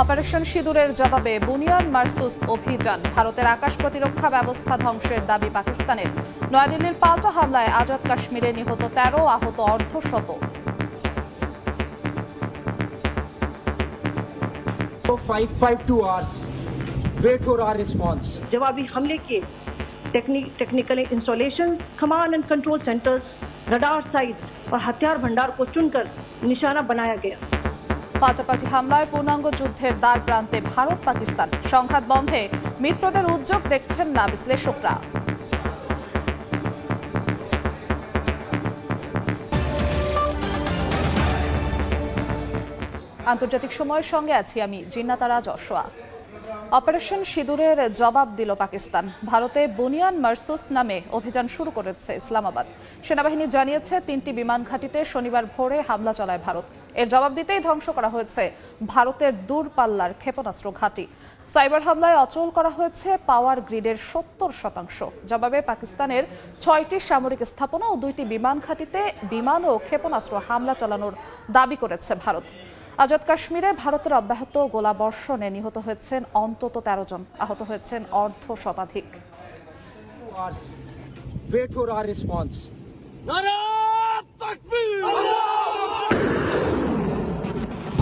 Operation সিঁদুরের জবাবে বুনিয়ান মার্সুস অভিযান ভারতের আকাশ প্রতিরক্ষা ব্যবস্থা ধ্বংসের দাবি পাকিস্তানের নয়াদিল্লির পাল্টা হামলায় আজাদ কাশ্মীরে নিহত তেরো আহত অর্ধশত So 552 hours. Wait for our response. जवाबी हमले किए technique technical installation command and control centres radar site और हथियार भंडार को चुनकर निशाना बनाया गया পাল্টাপাল্টি হামলায় পূর্ণাঙ্গ যুদ্ধের দ্বার প্রান্তে ভারত পাকিস্তান সংঘাত বন্ধে মিত্রদের উদ্যোগ দেখছেন না বিশ্লেষকরা আন্তর্জাতিক সময়ের সঙ্গে আছি আমি জিন্নাতারা যশোয়া অপারেশন সিঁদুরের জবাব দিল পাকিস্তান। ভারতে বুনিয়ান মার্সুস নামে অভিযান শুরু করেছে ইসলামাবাদ। সেনাবাহিনী জানিয়েছে, তিনটি বিমান ঘাঁটিতে শনিবার ভোরে হামলা চালায় ভারত। এর জবাব দিতেই ধ্বংস করা হয়েছে ভারতের দূরপাল্লার ক্ষেপণাস্ত্র ঘাঁটি। সাইবার হামলায় অচল করা হয়েছে পাওয়ার গ্রিডের সত্তর শতাংশ। জবাবে পাকিস্তানের ছয়টি সামরিক স্থাপনা ও দুইটি বিমান ঘাঁটিতে বিমান ও ক্ষেপণাস্ত্র হামলা চালানোর দাবি করেছে ভারত। আজাদ কাশ্মীরে ভারতের অব্যাহত গোলাবর্ষণে নিহত হয়েছেন অন্তত তেরো জন। আহত হয়েছেন অর্ধ শতাধিক। For our response.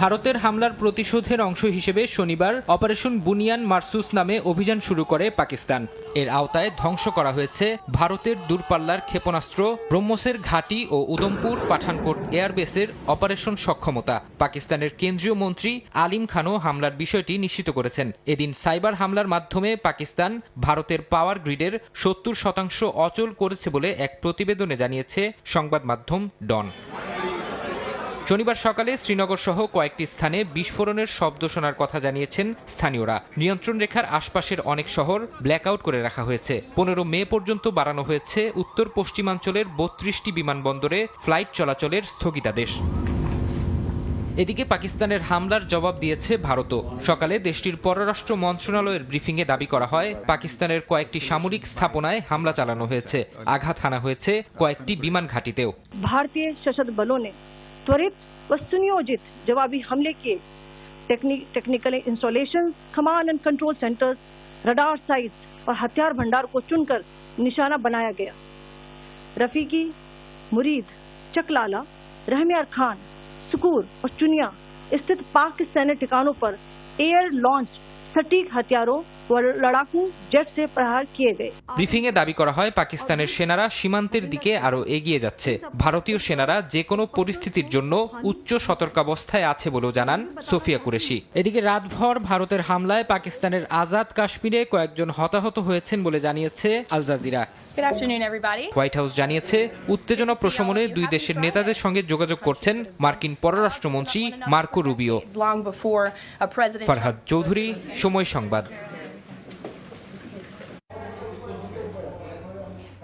ভারতের হামলার প্রতিশোধের অংশ হিসেবে শনিবার অপারেশন বুনিয়ান মার্সুস নামে অভিযান শুরু করে পাকিস্তান। এর আওতায় ধ্বংস করা হয়েছে ভারতের দূরপাল্লার ক্ষেপণাস্ত্র, ব্রহ্মসের ঘাঁটি ও উদমপুর পাঠানকোট এয়ারবেসের অপারেশন সক্ষমতা। পাকিস্তানের কেন্দ্রীয় মন্ত্রী আলিম খানও হামলার বিষয়টি নিশ্চিত করেছেন। এদিন সাইবার হামলার মাধ্যমে পাকিস্তান ভারতের পাওয়ার গ্রিডের সত্তর শতাংশ অচল করেছে বলে এক প্রতিবেদনে জানিয়েছে সংবাদ মাধ্যম ডন। শনিবার সকালে শ্রীনগর সহ কয়েকটি স্থানে বিস্ফোরণের শব্দ শোনার কথা জানিয়েছেন স্থানীয়রা। নিয়ন্ত্রণ রেখার আশপাশের অনেক শহর ব্ল্যাক আউট করে রাখা হয়েছে। পনেরো মে পর্যন্ত বাড়ানো হয়েছে উত্তর পশ্চিমাঞ্চলের বত্রিশটি বিমানবন্দরে ফ্লাইট চলাচলের স্থগিতাদেশ। এদিকে পাকিস্তানের হামলার জবাব দিয়েছে ভারতও। সকালে দেশটির পররাষ্ট্র মন্ত্রণালয়ের ব্রিফিংয়ে দাবি করা হয়, পাকিস্তানের কয়েকটি সামরিক স্থাপনায় হামলা চালানো হয়েছে। আঘাত হানা হয়েছে কয়েকটি বিমান ঘাঁটিতেও। ভারতীয় সশস্ত্র त्वरित व सुनियोजित जवाबी हमले technique technical installation command and control centres radar site और हथियार भंडार को चुनकर निशाना बनाया गया। रफीकी, मुरीद, चकलाला, रहमियार खान, सुकूर और चुनिया स्थित पाक सैन्य ठिकानों पर एयर लॉन्च सटीक हथियारों व लड़ाकू जेट से प्रहार किए गए ব্রিফিংয়ে দাবি করা হয় পাকিস্তানের সেনারা সীমান্তের দিকে আরও এগিয়ে যাচ্ছে ভারতীয় সেনারা যে কোনো পরিস্থিতির জন্য উচ্চ সতর্কাবস্থায় আছে বলেও জানান সোফিয়া কুরেশি এদিকে রাতভর ভারতের হামলায় পাকিস্তানের আজাদ কাশ্মীরে কয়েকজন হতাহত হয়েছেন বলে জানিয়েছে আল জাজিরা হোয়াইট হাউস জানিয়েছে উত্তেজনা প্রশমনে দুই দেশের নেতাদের সঙ্গে যোগাযোগ করছেন মার্কিন পররাষ্ট্রমন্ত্রী মার্কো রুবিও. ফারহাদ চৌধুরী সময় সংবাদ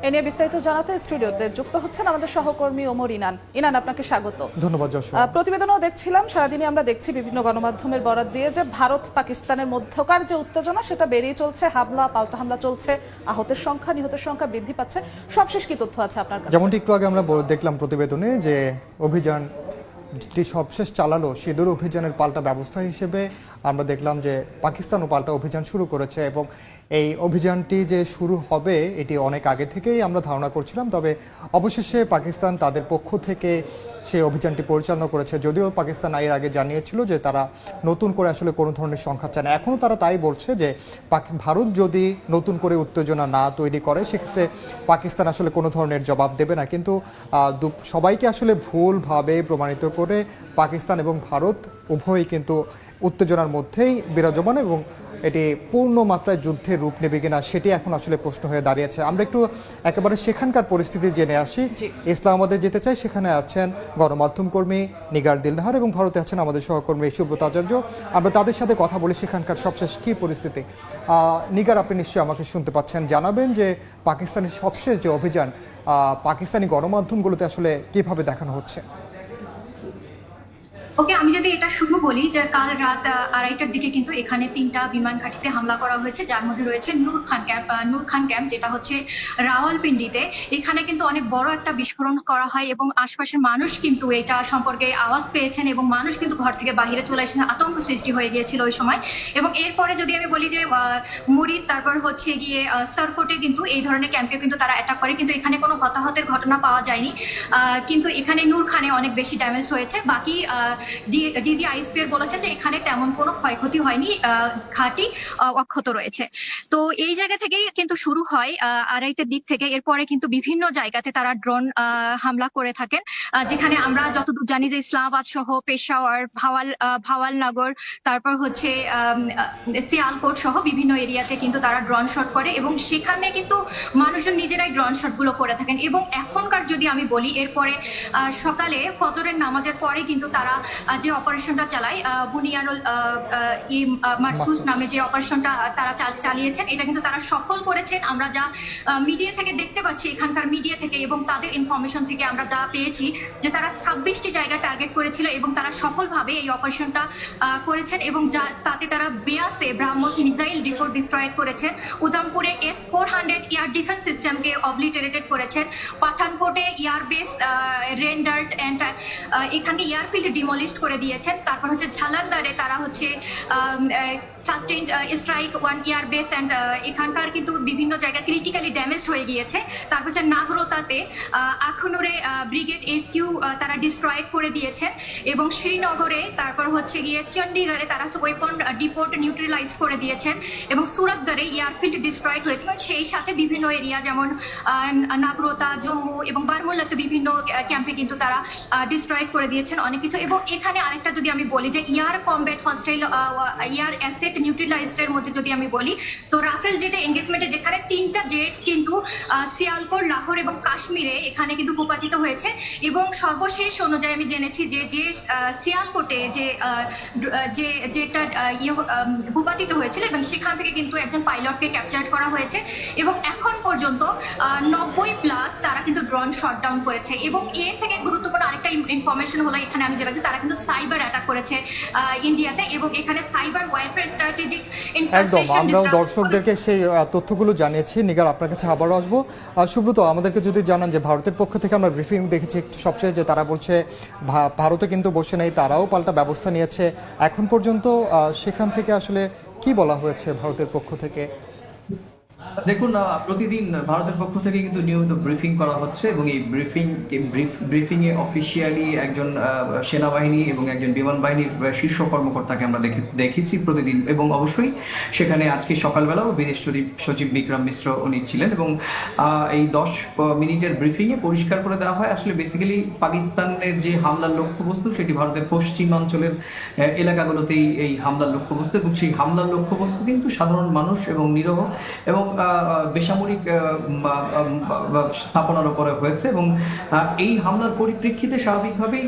এ নিয়ে বিস্তারিত জানাতে স্টুডিওতে যুক্ত হচ্ছেন আমাদের সহকর্মী ওমর ইনান। ইনান আপনাকে স্বাগত। ধন্যবাদ যশোর। প্রতিবেদনও দেখছিলাম সারাদিনই আমরা দেখছি বিভিন্ন গণমাধ্যমের বরাত দিয়ে যে ভারত পাকিস্তানের মধ্যকার যে উত্তেজনা সেটা বেরিয়ে চলছে হামলা পাল্টা হামলা চলছে আহতের সংখ্যা নিহতের সংখ্যা বৃদ্ধি পাচ্ছে। সবশেষ কি তথ্য আছে আপনার কাছে? যেমনটি একটু আগে আমরা দেখলাম প্রতিবেদনে যে অভিযান সবশেষ চালালো সিঁদুর অভিযানের পাল্টা ব্যবস্থা হিসেবে আমরা দেখলাম যে পাকিস্তানও পাল্টা অভিযান শুরু করেছে এবং এই অভিযানটি যে শুরু হবে, এটি অনেক আগে থেকেই আমরা ধারণা করছিলাম। তবে অবশেষে পাকিস্তান তাদের পক্ষ থেকে সেই অভিযানটি পরিচালনা করেছে। যদিও পাকিস্তান এর আগে জানিয়েছিল যে তারা নতুন করে আসলে কোনো ধরনের সংখ্যা চায় না। এখনও তারা তাই বলছে যে ভারত যদি নতুন করে উত্তেজনা না তৈরি করে, সেক্ষেত্রে পাকিস্তান আসলে কোনো ধরনের জবাব দেবে না। কিন্তু সবাইকে আসলে ভুলভাবে প্রমাণিত করে পাকিস্তান এবং ভারত উভয়ই কিন্তু উত্তেজনার মধ্যেই বিরাজমান এবং এটি পূর্ণ মাত্রায় যুদ্ধের রূপ নেবে কিনা সেটি এখন আসলে প্রশ্ন হয়ে দাঁড়িয়েছে। আমরা একটু একেবারে সেখানকার পরিস্থিতি জেনে আসি। ইসলামাবাদে যেতে চাই সেখানে আছেন গণমাধ্যম কর্মী নিগার দিলনাহার এবং ভারতে আছেন আমাদের সহকর্মী সুব্রত আচার্য। আমরা তাদের সাথে কথা বলি সেখানকার সবশেষ কী পরিস্থিতি। নিগার আপনি নিশ্চয়ই আমাকে শুনতে পাচ্ছেন জানাবেন যে পাকিস্তানের সবশেষ যে অভিযান পাকিস্তানি গণমাধ্যমগুলোতে আসলে কীভাবে দেখানো হচ্ছে? ওকে, আমি যদি এটা শুরু বলি যে কাল রাত আড়াইটার দিকে কিন্তু এখানে তিনটা বিমান ঘাঁটিতে হামলা করা হয়েছে। যার মধ্যে রয়েছে নূর খান ক্যাম্প নূর খান ক্যাম্প, যেটা হচ্ছে রাওয়ালপিন্ডিতে। এখানে কিন্তু অনেক বড় একটা বিস্ফোরণ করা হয় এবং আশপাশের মানুষ কিন্তু এটা সম্পর্কে আওয়াজ পেয়েছেন এবং মানুষ কিন্তু ঘর থেকে বাইরে চলে এসেছেন আতঙ্ক সৃষ্টি হয়ে গিয়েছিল ওই সময়। এবং এরপরে যদি আমি বলি যে মুরিদ তারপর হচ্ছে গিয়ে সরকটে কিন্তু এই ধরনের ক্যাম্পে কিন্তু তারা অ্যাটাক করে, কিন্তু এখানে কোনো হতাহতের ঘটনা পাওয়া যায়নি। কিন্তু এখানে নূর খানে অনেক বেশি ড্যামেজ হয়েছে। বাকি ডিজি আইসপিআর বলেছেন যে এখানে তেমন কোনো ক্ষয়ক্ষতি হয়নি ঘাঁটি অক্ষত রয়েছে। তো এই জায়গা থেকেই কিন্তু শুরু হয় আড়াইটার দিক থেকে। এরপরে কিন্তু বিভিন্ন জায়গাতে তারা ড্রোন হামলা করে থাকেন। যেখানে আমরা যতদূর জানি যে ইসলামাবাদ সহ, পেশাওয়ার, ভাওয়াল ভাওয়ালনগর তারপর হচ্ছে সিয়ালকোট সহ বিভিন্ন এরিয়াতে কিন্তু তারা ড্রোন শট করে এবং সেখানে কিন্তু মানুষজন নিজেরাই ড্রোন শটগুলো করে থাকেন। এবং এখনকার যদি আমি বলি, এরপরে সকালে ফজরের নামাজের পরে কিন্তু তারা যে অপারেশনটা চালায় বুনিয়ানুল ই মারসুস নামে যে অপারেশনটা তারা চালিয়েছেন এটা কিন্তু তারা সফল করেছেন। আমরা যা মিডিয়া থেকে দেখতে পাচ্ছি এখানকার মিডিয়া থেকে এবং তাদের ইনফরমেশন থেকে আমরা যা পেয়েছি যে তারা ছাব্বিশটি জায়গা টার্গেট করেছিল এবং তারা সফলভাবে এই অপারেশনটা করেছেন এবং যা তাতে তারা বেয়াসে ব্রাহ্মস মিসাইল ডিফোর ডিস্ট্রয় করেছেন উধামপুরে S four hundred air defence সিস্টেমকে অবলিটারেটেড করেছেন। পাঠানকোটে এয়ার বেস রেন্ডার্ট অ্যান্ড এখানে এয়ারফিল্ড ডিমলিস্ট করে দিয়েছেন। তারপর হচ্ছে ঝালারদারে তারা হচ্ছে sustain strike one air base and এখানকার কিন্তু বিভিন্ন জায়গা ক্রিটিক্যালি ড্যামেজ হয়ে গিয়েছে। তারপর হচ্ছে নাগরোতাতে আখনুরে ব্রিগেড এস কিউ তারা ডিস্ট্রয় করে দিয়েছেন এবং শ্রীনগরে তারপর হচ্ছে গিয়ে চণ্ডীগড়ে তারা হচ্ছে ওয়েপন ডিপোর্ট নিউট্রিলাইজ করে দিয়েছেন। এবং সুরতগড়ে এয়ারফিল্ড ডিস্ট্রয়েড হয়েছে। সেই সাথে বিভিন্ন এরিয়া যেমন নাগরোতা, জম্মু এবং বারমুল্লাতে বিভিন্ন ক্যাম্পে কিন্তু তারা ডিস্ট্রয়েড করে দিয়েছেন অনেক কিছু। এবং এখানে আরেকটা যদি আমি বলি যে air combat hostile air asset neutralised এর মধ্যে যদি আমি বলি তো রাফেল জেটে এঙ্গেজমেন্টে যেখানে তিনটা জেট কিন্তু সিয়ালকোট লাহোর এবং কাশ্মীরে এখানে কিন্তু ভূপাতিত হয়েছে এবং সর্বশেষ অনুযায়ী আমি জেনেছি যে যে সিয়ালকোটে যে যে যেটা আহ, ইয়ে ভূপাতিত হয়েছিল এবং সেখান থেকে কিন্তু একজন পাইলটকে ক্যাপচার করা হয়েছে এবং এখন পর্যন্ত নব্বই প্লাস তারা কিন্তু ড্রোন শট ডাউন করেছে এবং এর থেকে গুরুত্বপূর্ণ আরেকটা ইনফরমেশন হলো এখানে আমি যেটা তারা কিন্তু সাইবার অ্যাটাক করেছে ইন্ডিয়াতে এবং এখানে সাইবার ওয়ারফেয়ার স্ট্র্যাটেজিক একদম আমরাও দর্শকদেরকে সেই তথ্যগুলো জানিয়েছি। নিগার আপনার কাছে আবারও আসব। সুব্রত আমাদেরকে যদি জানান যে ভারতের পক্ষ থেকে আমরা ব্রিফিং দেখেছি একটু সবশেষ যে তারা বলছে ভারতে কিন্তু বসে নেই তারাও পাল্টা ব্যবস্থা নিয়েছে। এখন পর্যন্ত সেখান থেকে আসলে কি বলা হয়েছে ভারতের পক্ষ থেকে? দেখুন প্রতিদিন ভারতের পক্ষ থেকে কিন্তু নিয়মিত ব্রিফিং করা হচ্ছে এবং এই ব্রিফিং ব্রিফিং এ অফিসিয়ালি একজন সেনাবাহিনী এবং একজন বিমান বাহিনীর শীর্ষ কর্মকর্তাকে আমরা দেখেছি প্রতিদিন এবং অবশ্যই সেখানে আজকে সকালবেলাও বিদেশ সচিব বিক্রম মিশ্র উনি ছিলেন এবং এই দশ মিনিটের ব্রিফিং এ পরিষ্কার করে দেওয়া হয়। আসলে বেসিক্যালি পাকিস্তানের যে হামলার লক্ষ্যবস্তু সেটি ভারতের পশ্চিমাঞ্চলের এলাকাগুলোতেই এই হামলার লক্ষ্যবস্তু এবং সেই হামলার লক্ষ্যবস্তু কিন্তু সাধারণ মানুষ এবং নিরহ এবং বেসামরিক স্থাপনার উপরে হয়েছে এবং এই হামলার পরিপ্রেক্ষিতে স্বাভাবিকভাবেই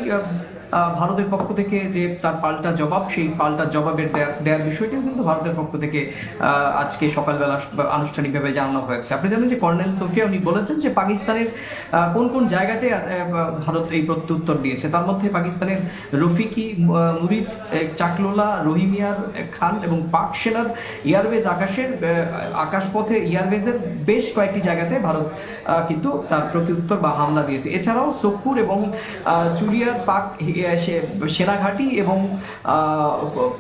ভারতের পক্ষ থেকে যে তার পাল্টা জবাব, সেই পাল্টা জবাবের দেওয়ার বিষয়টিও কিন্তু ভারতের পক্ষ থেকে আজকে সকালবেলা আনুষ্ঠানিকভাবে জানানো হয়েছে। আপনি জানেন যে কর্নেল সোফিয়া উনি বলেছেন যে পাকিস্তানের কোন কোন জায়গাতে ভারত এই প্রত্যুত্তর দিয়েছে। তার মধ্যে পাকিস্তানের রফিকি মুরিদ চাকলোলা রহিমিয়ার খান এবং পাক সেনার এয়ারওয়েজ আকাশের আকাশপথে এয়ারওয়েজের বেশ কয়েকটি জায়গাতে ভারত কিন্তু তার প্রত্যুত্তর বা হামলা দিয়েছে। এছাড়াও সোপুর এবং চুরিয়ার পাক সেনা ঘাঁটি সেনাঘাঁটি এবং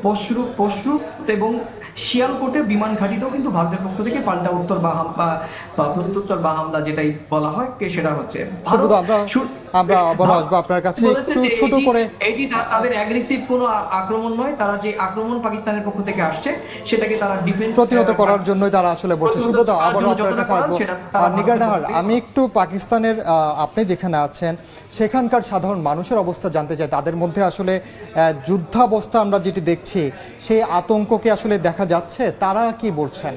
পশ্রুপ পশ্রুপ এবং শিয়ালকোটে বিমান ঘাঁটিতেও কিন্তু ভারতের পক্ষ থেকে পাল্টা উত্তর বাহাম বা- প্রত্যুত্তর বা হামলা যেটাই বলা হয় সেটা হচ্ছে আমরা- আবারও আসব আপনার কাছে একটু ছোট করে- এটি তাদের অ্যাগ্রেসিভ কোনো আক্রমণ নয় তারা যে আক্রমণ পাকিস্তানের পক্ষ থেকে আসছে সেটাকে তারা ডিফেন্স প্রতিহত করার জন্যই তারা আসলে বলছে। সুব্রত আবারও আপনার কাছে আসব। আর নিগার ভারতের আমি একটু পাকিস্তানের আপনি যেখানে আছেন সেখানকার সাধারণ মানুষের অবস্থা জানতে চাই। তাদের মধ্যে আসলে যুদ্ধাবস্থা আমরা যেটি দেখছি সেই আতঙ্ককে আসলে দেখা যাচ্ছে তারা কি বলছেন?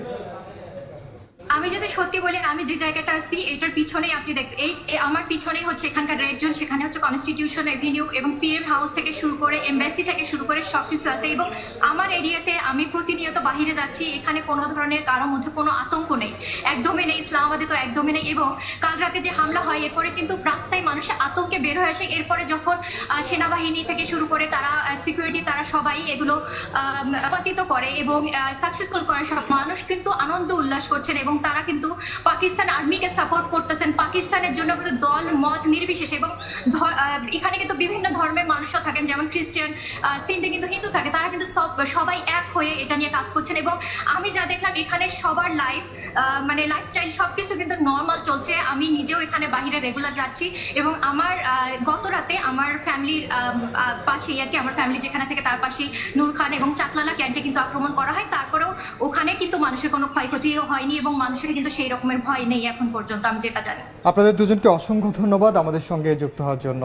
আমি যদি সত্যি বলি, আমি যে জায়গাটা আছি, এটার পিছনেই আপনি দেখবেন। এই আমার পিছনেই হচ্ছে এখানকার রেড জোন সেখানে হচ্ছে কনস্টিটিউশন এভিনিউ এবং পিএম হাউস থেকে শুরু করে এমবাসি থেকে শুরু করে সবকিছু আছে এবং আমার এরিয়াতে আমি প্রতিনিয়ত বাহিরে যাচ্ছি, এখানে কোনো ধরনের কারোর মধ্যে কোনো আতঙ্ক নেই। একদমই নেই, ইসলামাবাদে তো একদমই নেই এবং কাল রাতে যে হামলা হয়, এরপরে কিন্তু রাস্তায় মানুষের আতঙ্কে বের হয়ে আসে। এরপরে যখন সেনাবাহিনী থেকে শুরু করে তারা সিকিউরিটি তারা সবাই এগুলো পাতিত করে এবং সাকসেসফুল করে সব। মানুষ কিন্তু আনন্দ উল্লাস করছেন এবং তারা কিন্তু পাকিস্তান আর্মিকে সাপোর্ট করতেছেন। পাকিস্তানের জন্য কিন্তু দল, মত নির্বিশেষে এবং এখানে কিন্তু বিভিন্ন ধর্মের মানুষও থাকেন, যেমন খ্রিস্টান সিন্ধি কিন্তু হিন্দু থাকে। তারা কিন্তু সব, সবাই এক হয়ে এটা নিয়ে কাজ করছেন এবং আমি যা দেখলাম, এখানে সবার লাইফ মানে লাইফস্টাইল সবকিছু কিন্তু নর্মাল চলছে। আমি নিজেও এখানে বাহিরে রেগুলার যাচ্ছি এবং আমার গত রাতে আমার ফ্যামিলির পাশেই আর কি, আমার ফ্যামিলি যেখানে থেকে তার পাশেই নূর খান এবং চাকলালা ক্যান্টে কিন্তু আক্রমণ করা হয়। তারপরেও ওখানে কিন্তু মানুষের কোনো ক্ষয়ক্ষতিও হয়নি এবং মানুষের কিন্তু সেই রকমের ভয় নেই এখন পর্যন্ত, আমি যেটা জানি। আপনাদের দুজনকে অসংখ্য ধন্যবাদ আমাদের সঙ্গে যুক্ত হওয়ার জন্য।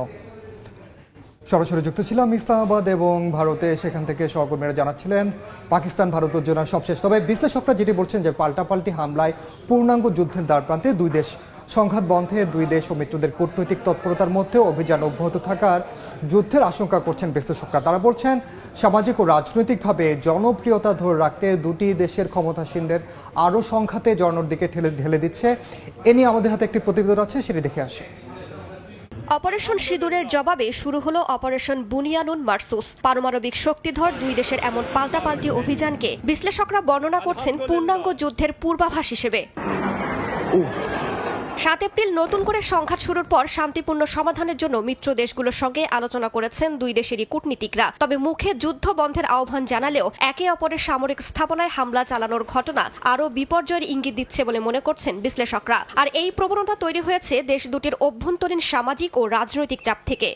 সরাসরি যুক্ত ছিলাম ইসলামাবাদ এবং ভারতে। সেখান থেকে সহকর্মীরা জানাচ্ছিলেন, পাকিস্তান, ভারত উজ্জ্বলন সবশেষ। তবে বিশ্লেষকরা যেটি বলছেন যে পাল্টাপাল্টি হামলায় পূর্ণাঙ্গ যুদ্ধের দ্বারপ্রান্তে দুই দেশ সংঘাত বন্ধে, দুই দেশ ও মিত্রদের কূটনৈতিক তৎপরতার মধ্যে অভিযান অব্যাহত থাকার যুদ্ধের আশঙ্কা করছেন বিশ্লেষকরা। তারা বলছেন, সামাজিক ও রাজনৈতিকভাবে জনপ্রিয়তা ধরে রাখতে দুটি দেশের ক্ষমতাসীনদের আরও সংঘাতে জড়ানোর দিকে ঠেলে, ঢেলে দিচ্ছে। এ নিয়ে আমাদের হাতে একটি প্রতিবেদন আছে, সেটি দেখে আসি। অপারেশন সিঁদুরের জবাবে শুরু হলো অপারেশন বুনিয়ানুন মার্সুস। পারমাণবিক শক্তিধর দুই দেশের এমন পাল্টাপাল্টি অভিযানকে বিশ্লেষকরা বর্ণনা করছেন পূর্ণাঙ্গ যুদ্ধের পূর্বাভাস হিসেবে। সাত এপ্রিল নতুন করে সংঘাত শুরুর পর শান্তিপূর্ণ সমাধানের জন্য মিত্র দেশগুলোর সঙ্গে আলোচনা করেছেন দুই দেশেরই কূটনীতিকরা। তবে মুখে যুদ্ধ বন্ধের আহ্বান জানালেও একে অপরের সামরিক স্থাপনায় হামলা চালানোর ঘটনা আরও বিপর্যয়ের ইঙ্গিত দিচ্ছে বলে মনে করছেন বিশ্লেষকরা। আর এই প্রবণতা তৈরি হয়েছে দেশ দুটির অভ্যন্তরীণ সামাজিক ও রাজনৈতিক চাপ থেকে।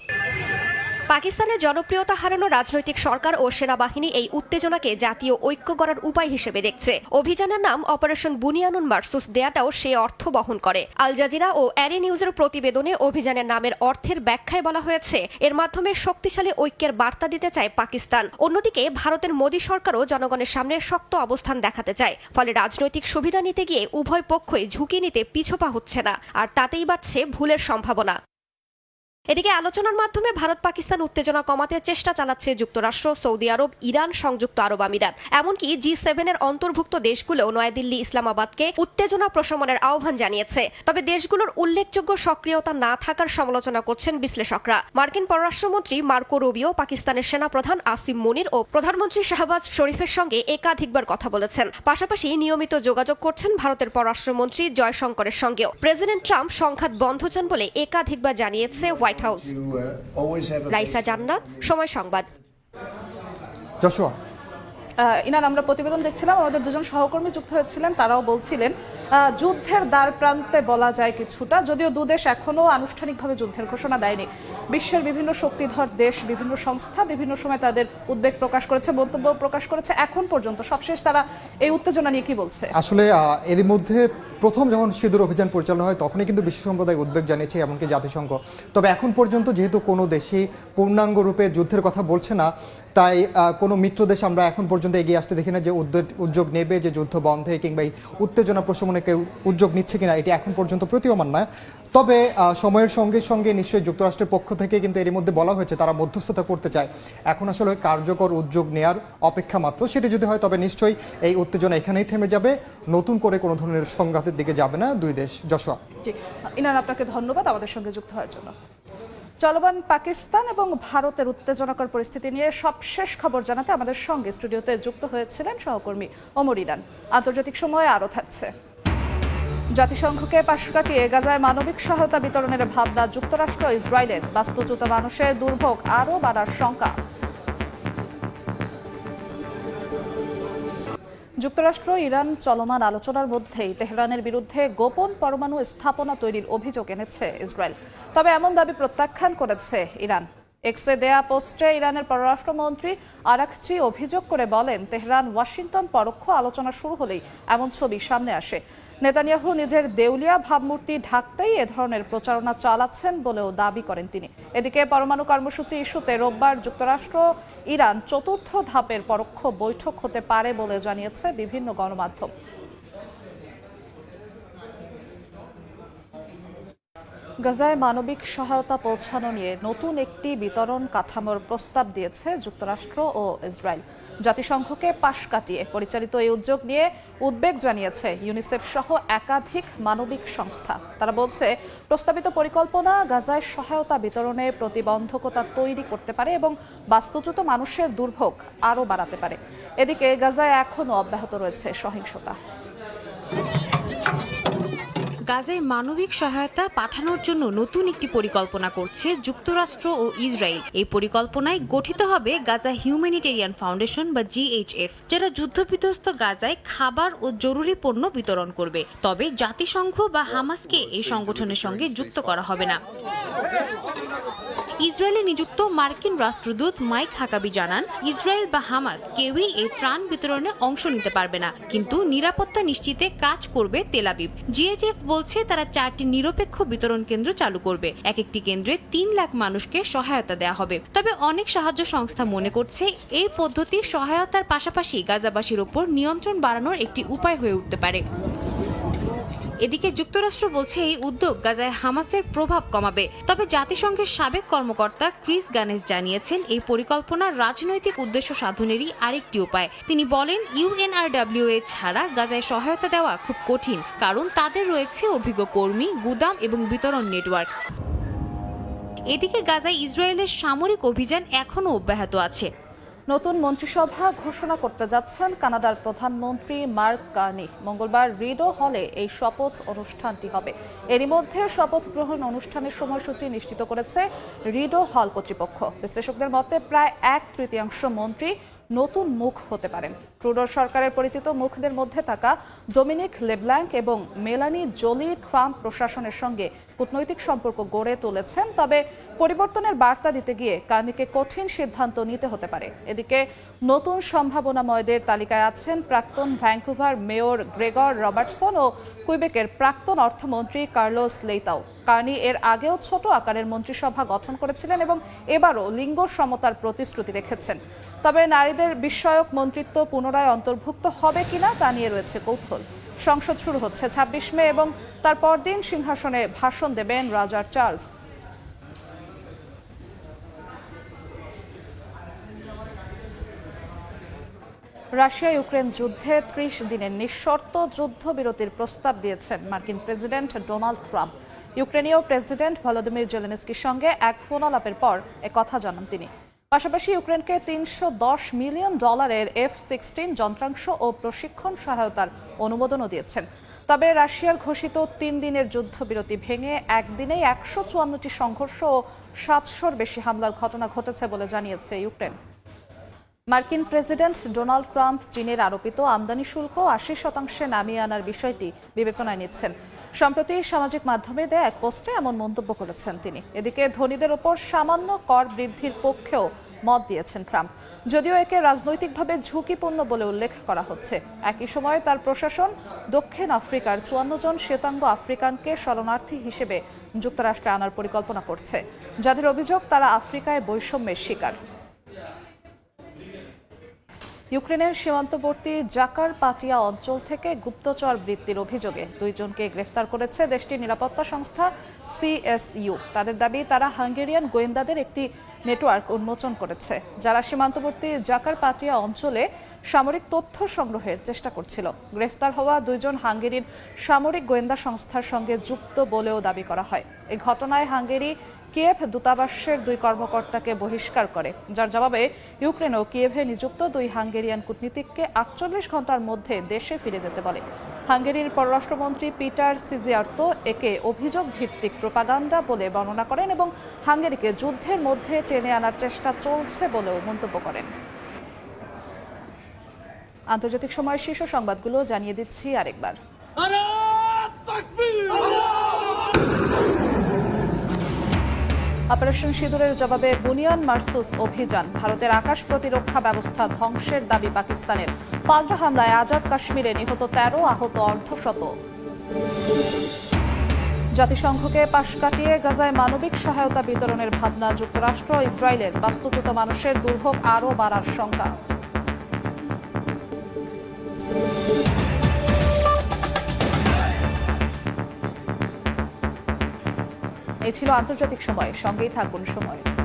পাকিস্তানের জনপ্রিয়তা হারানো রাজনৈতিক সরকার ও সেনাবাহিনী এই উত্তেজনাকে জাতীয় ঐক্য করার উপায় হিসেবে দেখছে। অভিযানের নাম অপারেশন বুনিয়ানুন মার্সুস, দেয়াটাও সে অর্থ বহন করে। আল জাজিরা ও অ্যারি নিউজের প্রতিবেদনে অভিযানের নামের অর্থের ব্যাখ্যায় বলা হয়েছে, এর মাধ্যমে শক্তিশালী ঐক্যের বার্তা দিতে চায় পাকিস্তান। অন্যদিকে, ভারতের মোদী সরকারও জনগণের সামনে শক্ত অবস্থান দেখাতে চায়, ফলে রাজনৈতিক সুবিধা নিতে গিয়ে উভয় পক্ষই ঝুঁকি নিতে পিছপা হচ্ছে না, আর তাতেই বাড়ছে ভুলের সম্ভাবনা। এদিকে আলোচনার মাধ্যমে ভারত পাকিস্তান উত্তেজনা কমাতে চেষ্টা চালাচ্ছে যুক্তরাষ্ট্র, সৌদি আরব, ইরান, সংযুক্ত আরব আমিরাত। এমনকি জি সেভেনের অন্তর্ভুক্ত দেশগুলোও নয়াদিল্লি, ইসলামাবাদকে উত্তেজনা প্রশমনের আহ্বান জানিয়েছে। তবে দেশগুলোর উল্লেখযোগ্য সক্রিয়তা না থাকার সমালোচনা করছেন বিশ্লেষকরা। মার্কিন পররাষ্ট্রমন্ত্রী মার্কো রুবিও, পাকিস্তানের সেনাপ্রধান আসিম মুনির ও প্রধানমন্ত্রী শাহবাজ শরীফের সঙ্গে একাধিকবার কথা বলেছেন। পাশাপাশি নিয়মিত যোগাযোগ করছেন ভারতের পররাষ্ট্রমন্ত্রী জয়শঙ্করের সঙ্গেও। প্রেসিডেন্ট ট্রাম্প সংঘাত বন্ধ চান বলে একাধিকবার জানিয়েছে হোয়াইট হাউস রাইসা জান্নাত সময় সংবাদ। যশোয়া ইনান আমরা প্রতিবেদন দেখছিলাম, আমাদের দুজন সহকর্মী যুক্ত হয়েছিলেন, তারাও বলছিলেন যুদ্ধের দ্বার প্রান্তে বলা যায় কিছুটা, যদিও দুদেশ এখনও আনুষ্ঠানিকভাবে যুদ্ধের ঘোষণা দেয়নি। বিশ্বের বিভিন্ন শক্তিধর দেশ, বিভিন্ন সংস্থা বিভিন্ন সময় তাদের উদ্বেগ প্রকাশ করেছে, মন্তব্য প্রকাশ করেছে। এখন পর্যন্ত সবশেষ তারা এই উত্তেজনা নিয়ে কি বলছে? আসলে এরই মধ্যে প্রথম যখন সিঁদুর অভিযান পরিচালনা হয়, তখনই কিন্তু বিশ্ব সম্প্রদায় উদ্বেগ জানিয়েছে, এমনকি জাতিসংঘ। তবে এখন পর্যন্ত যেহেতু কোনো দেশই পূর্ণাঙ্গ রূপে যুদ্ধের কথা বলছে না, তাই কোনো মিত্র দেশ আমরা এখন পর্যন্ত এগিয়ে আসতে দেখি না যে উদ্যোগ উদ্যোগ নেবে, যে যুদ্ধ বন্ধে কিংবা এই উত্তেজনা প্রশমনে কেউ উদ্যোগ নিচ্ছে কিনা, এটি এখন পর্যন্ত প্রতীয়মান নয়। তবে সময়ের সঙ্গে সঙ্গে নিশ্চয়ই যুক্তরাষ্ট্রের পক্ষ থেকে কিন্তু এর মধ্যে বলা হয়েছে তারা মধ্যস্থতা করতে চায়। এখন আসলে কার্যকর উদ্যোগ নেয়ার অপেক্ষা মাত্র। সেটি যদি হয়, তবে নিশ্চয়ই এই উত্তেজনা এখানেই থেমে যাবে। নতুন করে কোনো ধরনের সংঘাতের দিকে যাবে না দুই দেশ। যশোয়া জি ইনান আপনাকে ধন্যবাদ আমাদের সঙ্গে যুক্ত হওয়ার জন্য। চলমান পাকিস্তান এবং ভারতের উত্তেজনাকর পরিস্থিতি নিয়ে সবশেষ খবর জানাতে আমাদের সঙ্গে স্টুডিওতে যুক্ত হয়েছিলেন সহকর্মী অমর ইরান। আন্তর্জাতিক সময়ে আরও থাকছে। জাতিসংঘকে পাশ কাটিয়ে গাজায় মানবিক সহায়তা বিতরণের ভাবনা যুক্তরাষ্ট্র ইসরায়েলের। বাস্তুচ্যুত মানুষের দুর্ভোগ আরও বাড়ার শঙ্কা। যুক্তরাষ্ট্র, ইরান চলমান আলোচনার মধ্যেই তেহরানের বিরুদ্ধে গোপন পরমাণু স্থাপনা তৈরির অভিযোগ এনেছে ইসরায়েল। তবে এমন দাবি প্রত্যাখ্যান করেছে ইরান। এক্সে দেয়া পোস্টে ইরানের পররাষ্ট্রমন্ত্রী আরাকচি অভিযোগ করে বলেন, তেহরান, ওয়াশিংটন পরোক্ষ আলোচনা শুরু হলেই এমন ছবি সামনে আসে। নেতানিয়াহু নিজের দেউলিয়া ভাবমূর্তি ঢাকতেই এ ধরনের প্রচারণা চালাচ্ছেন বলেও দাবি করেন তিনি। এদিকে পরমাণু কর্মসূচি ইস্যুতে রোববার যুক্তরাষ্ট্র, ইরান চতুর্থ ধাপের পরোক্ষ বৈঠক হতে পারে বলে জানিয়েছে বিভিন্ন গণমাধ্যম। গাজায় মানবিক সহায়তা পৌঁছানো নিয়ে নতুন একটি বিতরণ কাঠামোর প্রস্তাব দিয়েছে যুক্তরাষ্ট্র ও ইসরায়েল। জাতিসংঘকে পাশ কাটিয়ে পরিচালিত এই উদ্যোগ নিয়ে উদ্বেগ জানিয়েছে ইউনিসেফ সহ একাধিক মানবিক সংস্থা। তারা বলছে, প্রস্তাবিত পরিকল্পনা গাজায় সহায়তা বিতরণে প্রতিবন্ধকতা তৈরি করতে পারে এবং বাস্তুচ্যুত মানুষের দুর্ভোগ আরও বাড়াতে পারে। এদিকে গাজায় এখনও অব্যাহত রয়েছে সহিংসতা। গাজায় মানবিক সহায়তা পাঠানোর জন্য নতুন একটি পরিকল্পনা করছে যুক্তরাষ্ট্র ও ইসরায়েল। এই পরিকল্পনায় গঠিত হবে গাজা হিউম্যানিটেরিয়ান ফাউন্ডেশন বা জিএইচএফ, যারা যুদ্ধবিধ্বস্ত গাজায় খাবার ও জরুরি পণ্য বিতরণ করবে। তবে জাতিসংঘ বা হামাসকে এই সংগঠনের সঙ্গে যুক্ত করা হবে না। ইসরায়েলে নিযুক্ত মার্কিন রাষ্ট্রদূত মাইক হাকাবি জানান, ইসরায়েল বা হামাস কেউই এই ত্রাণ বিতরণে অংশ নিতে পারবে না, কিন্তু নিরাপত্তা নিশ্চিতে কাজ করবে তেলাবিব জিএচএফ বলছে তারা চারটি নিরপেক্ষ বিতরণ কেন্দ্র চালু করবে এক একটি কেন্দ্রে তিন লাখ মানুষকে সহায়তা দেওয়া হবে। তবে অনেক সাহায্য সংস্থা মনে করছে, এই পদ্ধতি সহায়তার পাশাপাশি গাজাবাসীর ওপর নিয়ন্ত্রণ বাড়ানোর একটি উপায় হয়ে উঠতে পারে। এদিকে যুক্তরাষ্ট্র বলছে এই উদ্যোগ গাজায় হামাসের প্রভাব কমাবে। তবে জাতিসংঘের সাবেক কর্মকর্তা ক্রিস গানেস জানিয়েছেন, এই পরিকল্পনা রাজনৈতিক উদ্দেশ্য সাধনেরই আরেকটি উপায়। তিনি বলেন ইউএনআরডব্লিউএ ছাড়া গাজায় সহায়তা দেওয়া খুব কঠিন, কারণ তাদের রয়েছে অভিজ্ঞ কর্মী, গুদাম এবং বিতরণ নেটওয়ার্ক। এদিকে গাজায় ইসরায়েলের সামরিক অভিযান এখনও অব্যাহত আছে। নতুন মন্ত্রিসভা ঘোষণা করতে যাচ্ছেন কানাডার প্রধানমন্ত্রী মার্ক কার্নি। মঙ্গলবার রিডো হলে এই শপথ অনুষ্ঠানটি হবে। এরই মধ্যে শপথ গ্রহণ অনুষ্ঠানের সময়সূচি নিশ্চিত করেছে রিডো হল কর্তৃপক্ষ। বিশ্লেষকদের মতে প্রায় এক তৃতীয়াংশ মন্ত্রী নতুন মুখ হতে পারেন। ট্রুডোর সরকারের পরিচিত মুখদের মধ্যে থাকা ডোমিনিক লেব্ল্যাঙ্ক এবং মেলানি জোলি ট্রাম্প প্রশাসনের সঙ্গে কূটনৈতিক সম্পর্ক গড়ে তুলেছেন। তবে পরিবর্তনের বার্তা দিতে গিয়ে কার্নিকে কঠিন সিদ্ধান্ত নিতে হতে পারে। এদিকে নতুন সম্ভাবনাময়দের তালিকায় আছেন প্রাক্তন ভ্যাঙ্কুভার মেয়র গ্রেগর রবার্টসন ও কুইবেকের প্রাক্তন অর্থমন্ত্রী কার্লোস লেইতাও। কার্নি এর আগেও ছোট আকারের মন্ত্রিসভা গঠন করেছিলেন এবং এবারও লিঙ্গ সমতার প্রতিশ্রুতি রেখেছেন। তবে নারীদের বিষয়ক মন্ত্রিত্ব পুনরায় অন্তর্ভুক্ত হবে কিনা তা নিয়ে রয়েছে কৌতূহল। সংসদ শুরু হচ্ছে ছাব্বিশ মে এবং তার পরদিন সিংহাসনে ভাষণ দেবেন রাজা চার্লস। রাশিয়া ইউক্রেন যুদ্ধে ত্রিশ দিনের নিঃশর্ত যুদ্ধবিরতির প্রস্তাব দিয়েছেন মার্কিন প্রেসিডেন্ট ডোনাল্ড ট্রাম্প। ইউক্রেনীয় প্রেসিডেন্ট ভলোদিমির জেলেনস্কির সঙ্গে এক ফোন আলাপের পর কথা জানান তিনি। পাশাপাশি ইউক্রেনকে তিনশো দশ মিলিয়ন ডলারের এফ সিক্সটিন যন্ত্রাংশ ও প্রশিক্ষণ সহায়তার অনুমোদনও দিয়েছেন। তবে রাশিয়ার ঘোষিত তিন দিনের যুদ্ধবিরতি ভেঙে একদিনেই একশো চুয়ান্নটি সংঘর্ষ ও সাতশোর বেশি হামলার ঘটনা ঘটেছে বলে জানিয়েছে ইউক্রেন। মার্কিন প্রেসিডেন্ট ডোনাল্ড ট্রাম্প চীনের আরোপিত আমদানি শুল্ক আশি শতাংশে নামিয়ে আনার বিষয়টি বিবেচনায় নিচ্ছেন। সম্প্রতি সামাজিক মাধ্যমে দেয়া এক পোস্টে এমন মন্তব্য করেছেন তিনি। এদিকে ধনীদের ওপর সামান্য কর বৃদ্ধির পক্ষেও মত দিয়েছেন ট্রাম্প। যদিও একে রাজনৈতিকভাবে ঝুঁকিপূর্ণ বলে উল্লেখ করা হচ্ছে। একই সময়ে তার প্রশাসন দক্ষিণ আফ্রিকার চুয়ান্ন জন শ্বেতাঙ্গ আফ্রিকানকে শরণার্থী হিসেবে যুক্তরাষ্ট্রে আনার পরিকল্পনা করছে। যাদের অভিযোগ তারা আফ্রিকায় বৈষম্যের শিকার। ইউক্রেনের সীমান্তবর্তী জাকার পাটিয়া অঞ্চল থেকে গুপ্তচর বৃত্তির অভিযোগে দুইজনকে গ্রেফতার করেছে দেশটির নিরাপত্তা সংস্থা সিএসইউ। তাদের দাবি, তারা হাঙ্গেরিয়ান গোয়েন্দাদের একটি নেটওয়ার্ক উন্মোচন করেছে, যারা সীমান্তবর্তী জাকার পাটিয়া অঞ্চলে সামরিক তথ্য সংগ্রহের চেষ্টা করছিল। গ্রেফতার হওয়া দুইজন হাঙ্গেরির সামরিক গোয়েন্দা সংস্থার সঙ্গে যুক্ত বলেও দাবি করা হয়। এই ঘটনায় হাঙ্গেরি কিয়েভ দূতাবাসের দুই কর্মকর্তাকে বহিষ্কার করে। যার জবাবে ইউক্রেনও কিয়েভে নিযুক্ত দুই হাঙ্গেরিয়ান কূটনীতিককে আটচল্লিশ ঘণ্টার মধ্যে দেশে ফিরে যেতে বলে। হাঙ্গেরির পররাষ্ট্রমন্ত্রী পিটার সিজিয়ার্তো একে অভিযোগ ভিত্তিক প্রোপাগান্ডা বলে বর্ণনা করেন এবং হাঙ্গেরিকে যুদ্ধের মধ্যে টেনে আনার চেষ্টা চলছে বলেও মন্তব্য করেন। আন্তর্জাতিক সময়ের শীর্ষ সংবাদগুলো জানিয়ে দিচ্ছি আরেকবার। অপারেশন সিঁদুরের জবাবে বুনিয়ান মার্সুস অভিযান, ভারতের আকাশ প্রতিরক্ষা ব্যবস্থা ধ্বংসের দাবি পাকিস্তানের। পাল্টা হামলায় আজাদ কাশ্মীরে নিহত তেরো আহত অর্ধশত। জাতিসংঘকে পাশ কাটিয়ে গাজায় মানবিক সহায়তা বিতরণের ভাবনা যুক্তরাষ্ট্র ইসরায়েলের। বাস্তুচ্যুত মানুষের দুর্ভোগ আরও বাড়ার শঙ্কা। এই ছিল আন্তর্জাতিক সময়। সঙ্গেই থাকুন সময়।